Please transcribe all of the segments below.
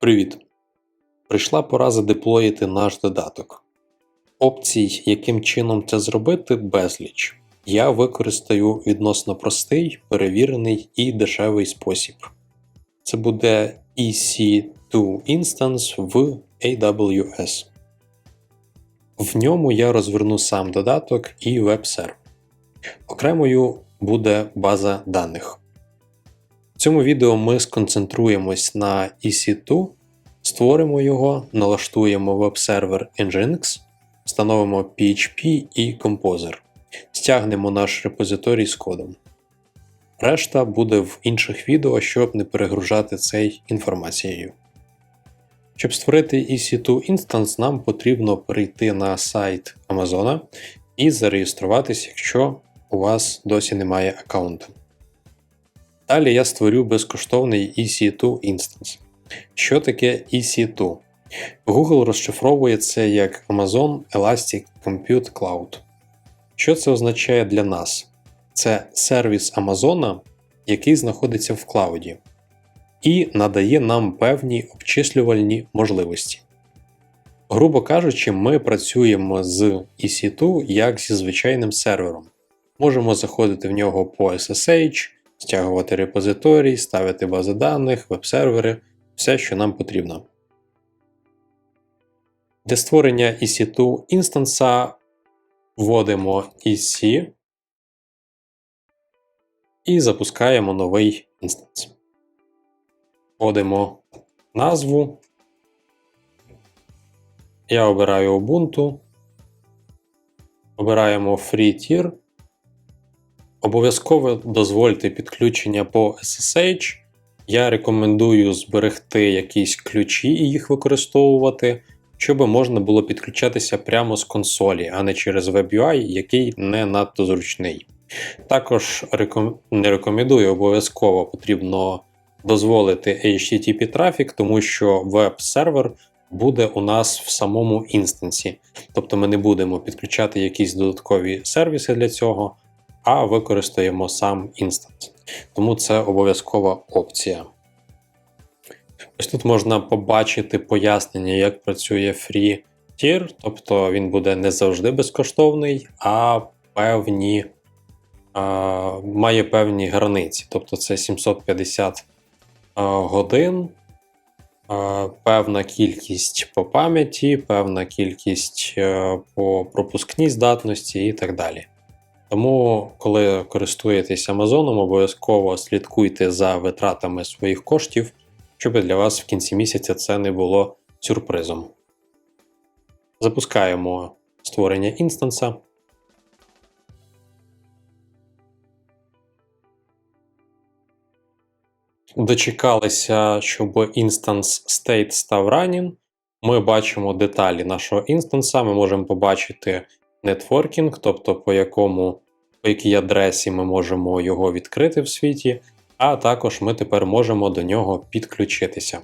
Привіт! Прийшла пора задеплоїти наш додаток. Опцій, яким чином це зробити, безліч. Я використаю відносно простий, перевірений і дешевий спосіб. Це буде EC2 Instance в AWS. В ньому я розверну сам додаток і веб-сервер. Окремою буде база даних. В цьому відео ми сконцентруємось на EC2, створимо його, налаштуємо веб-сервер Nginx, встановимо PHP і Composer, стягнемо наш репозиторій з кодом. Решта буде в інших відео, щоб не перегружати цей інформацією. Щоб створити EC2 інстанс, нам потрібно перейти на сайт Amazon і зареєструватися, якщо у вас досі немає аккаунту. Далі я створю безкоштовний EC2 інстанс. Що таке EC2? Google розшифровує це як Amazon Elastic Compute Cloud. Що це означає для нас? Це сервіс Амазона, який знаходиться в клауді, і надає нам певні обчислювальні можливості. Грубо кажучи, ми працюємо з EC2 як зі звичайним сервером. Можемо заходити в нього по SSH, стягувати репозиторій, ставити бази даних, веб-сервери, все, що нам потрібно. Для створення EC2 інстанса вводимо EC і запускаємо новий інстанс. Вводимо назву. Я обираю Ubuntu. Обираємо Free Tier. Обов'язково дозвольте підключення по SSH. Я рекомендую зберегти якісь ключі і їх використовувати, щоб можна було підключатися прямо з консолі, а не через WebUI, який не надто зручний. Також реком... не рекомендую, обов'язково потрібно дозволити HTTP трафік, тому що веб-сервер буде у нас в самому інстансі. Тобто ми не будемо підключати якісь додаткові сервіси для цього, а використаємо сам інстанс. Тому це обов'язкова опція. Ось тут можна побачити пояснення, як працює Free Tier, тобто він буде не завжди безкоштовний, а певні, а, має певні границі. Тобто це 750 а, годин, а, певна кількість по пам'яті, певна кількість а, е, по пропускній здатності і так далі. Тому, коли користуєтесь Амазоном, обов'язково слідкуйте за витратами своїх коштів, щоб для вас в кінці місяця це не було сюрпризом. Запускаємо створення інстанса. Дочекалися, щоб інстанс state став running. Ми бачимо деталі нашого інстанса, ми можемо побачити нетворкінг, тобто по якому, по якій адресі ми можемо його відкрити в світі, а також ми тепер можемо до нього підключитися.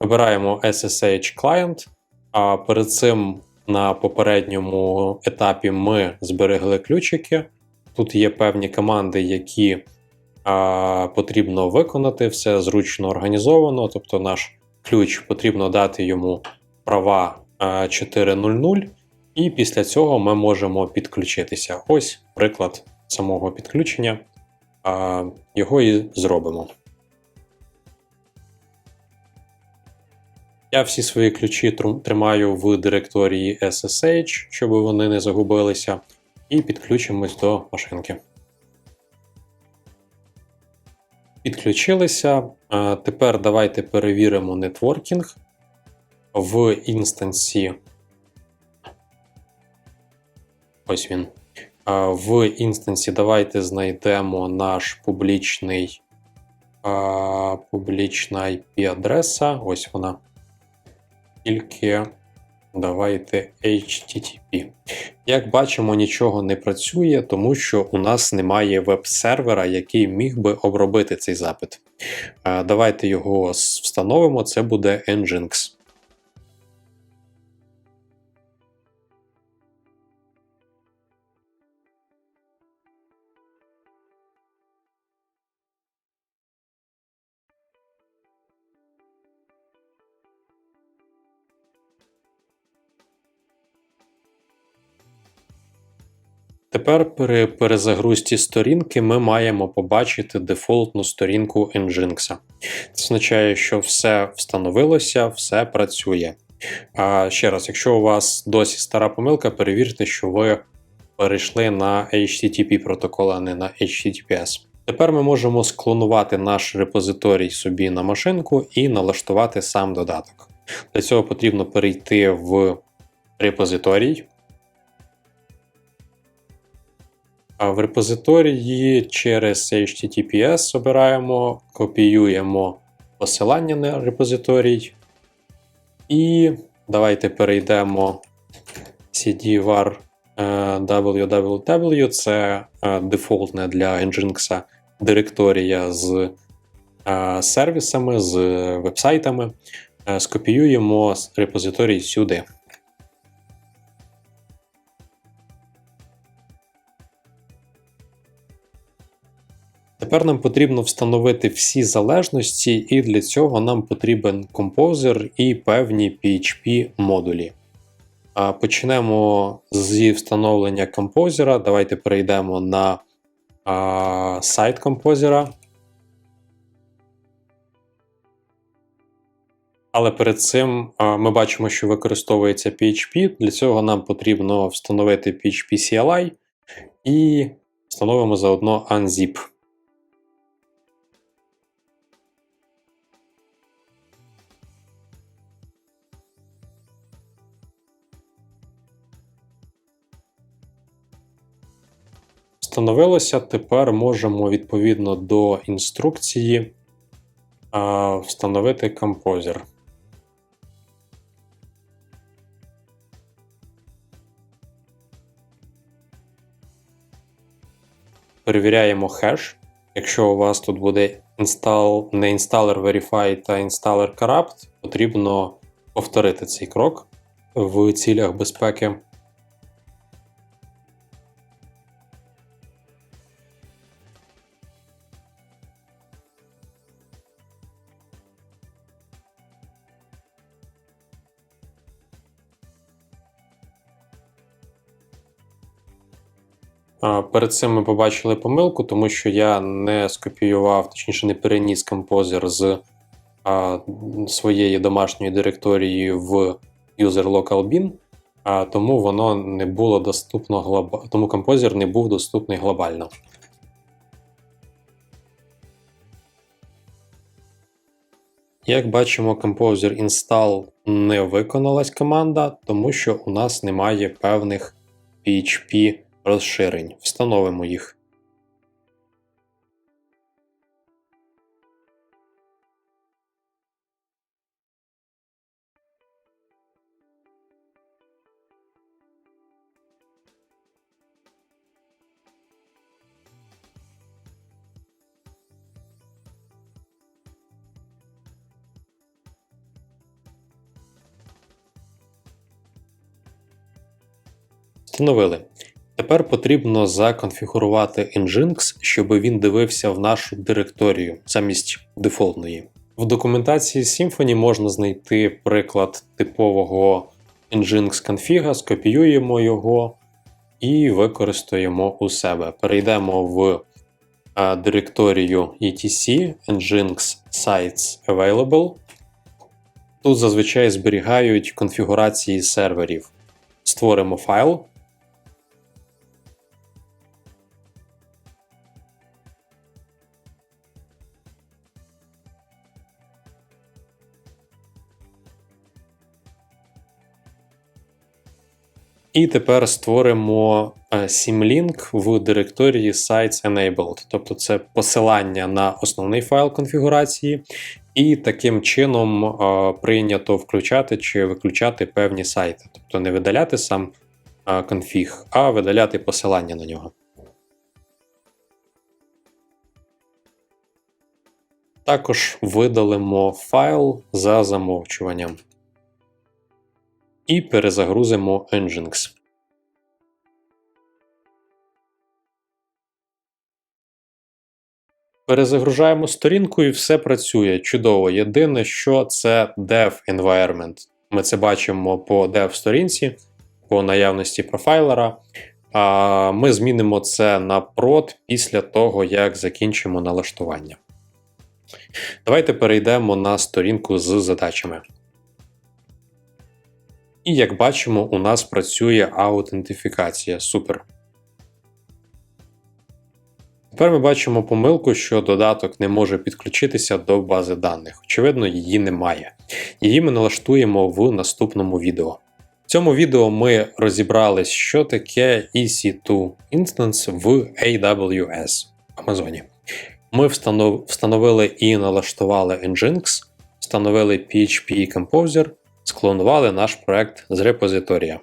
Вибираємо SSH Client, а перед цим на попередньому етапі ми зберегли ключики. Тут є певні команди, які а, потрібно виконати, все зручно організовано, тобто наш ключ потрібно дати йому права 4.0.0. І після цього ми можемо підключитися. Ось приклад самого підключення. А Його і зробимо. Я всі свої ключі тримаю в директорії SSH, щоб вони не загубилися, і підключимось до машинки. Підключилися. Тепер давайте перевіримо нетворкінг в інстансі Ось він. В інстансі давайте знайдемо наш публічний публічна IP-адреса. Ось вона. Тільки давайте HTTP. Як бачимо, нічого не працює, тому що у нас немає веб-сервера, який міг би обробити цей запит. Давайте його встановимо, це буде Nginx. Тепер при перезагрузці сторінки ми маємо побачити дефолтну сторінку Nginx. Це означає, що все встановилося, все працює. А ще раз, якщо у вас досі стара помилка, перевірте, що ви перейшли на HTTP протокол, а не на HTTPS. Тепер ми можемо склонувати наш репозиторій собі на машинку і налаштувати сам додаток. Для цього потрібно перейти в репозиторій. В репозиторії через HTTPS обираємо, копіюємо посилання на репозиторій. І давайте перейдемо cd-var е, www, це е, дефолтне для Nginx директорія з е, сервісами, з вебсайтами. Скопіюємо репозиторій сюди. Тепер нам потрібно встановити всі залежності, і для цього нам потрібен композер і певні PHP модулі. Почнемо зі встановлення композера. Давайте перейдемо на а, сайт композера. Але перед цим а, ми бачимо, що використовується PHP. Для цього нам потрібно встановити PHP CLI і встановимо заодно unzip. Встановилося. Тепер можемо відповідно до інструкції встановити композер. Перевіряємо хеш. Якщо у вас тут буде install, не installer verify та installer corrupt, потрібно повторити цей крок в цілях безпеки. Перед цим ми побачили помилку, тому що я не скопіював, точніше, не переніс композер з своєї домашньої директорії в user local bin, тому воно не було доступно глобально, тому композер не був доступний глобально. Як бачимо, Composer install не виконалась команда, тому що у нас немає певних PHP розширень. Встановимо їх. Встановили. Тепер потрібно законфігурувати Nginx, щоб він дивився в нашу директорію замість дефолтної. В документації Symfony можна знайти приклад типового Nginx конфіга, скопіюємо його і використаємо у себе. Перейдемо в директорію etc Nginx Sites Available. Тут зазвичай зберігають конфігурації серверів. Створимо файл. І тепер створимо е, Symlink в директорії Sites Enabled, тобто це посилання на основний файл конфігурації, і таким чином е, прийнято включати чи виключати певні сайти, тобто не видаляти сам е, конфіг, а видаляти посилання на нього. Також видалимо файл за замовчуванням і перезагрузимо Nginx. Перезагружаємо сторінку і все працює чудово. Єдине, що це Dev Environment. Ми це бачимо по dev сторінці, по наявності профайлера. А ми змінимо це на прод після того, як закінчимо налаштування. Давайте перейдемо на сторінку з задачами. І як бачимо, у нас працює аутентифікація. Супер. Тепер ми бачимо помилку, що додаток не може підключитися до бази даних. Очевидно, її немає. Її ми налаштуємо в наступному відео. В цьому відео ми розібрались, що таке EC2 Instance в AWS Амазоні. Ми встановили і налаштували Nginx, встановили PHP Composer, склонували наш проект з репозиторія.